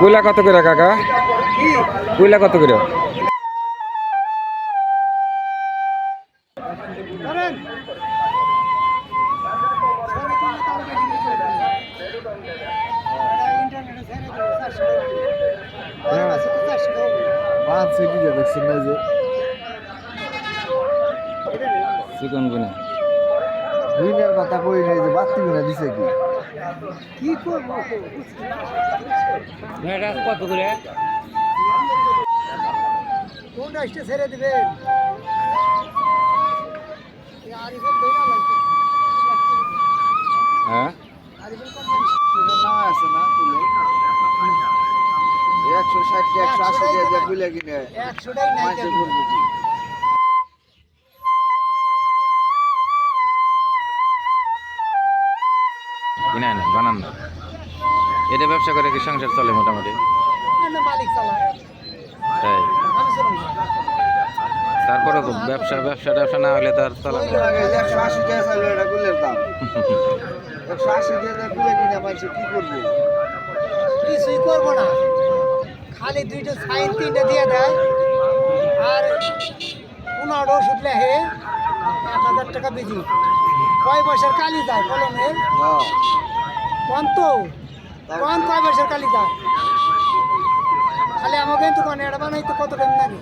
কইলা কত করে কাকা? কইলা কত করে? দেখছেন না যে। চিকন গুনা ঋণের কথা কই নাই যে বাত্তি গুনা দিছে কি? কি করব? কত করে কোনটা আসতে ছেড়ে লাগবে। হ্যাঁ? আছে না তুলে একশো ষাট একশো আশি টাকা খুলে কিনে একশোটাই কেন? কিনা না বানান না। এটা ব্যবসা করে কি সংসার চলে মোটামুটি? তাই। তারপরে ব্যবসা ব্যবসা ট্যাবসা না হলে তার চলে একশো আশি টাকা গুলের দাম একশো আশি কিনে করব না। খালি দুইটা সাইন তিনটা দিয়ে দেয় আর পনেরো ওষুধ লেহে হাজার টাকা বেজি কয় পয়সার কালি যায় কলমের? কন তো? কন কয় পয়সার কালি যায়? খালি আমাকে তো কোন এটা বানাইতে কত টাইম লাগে?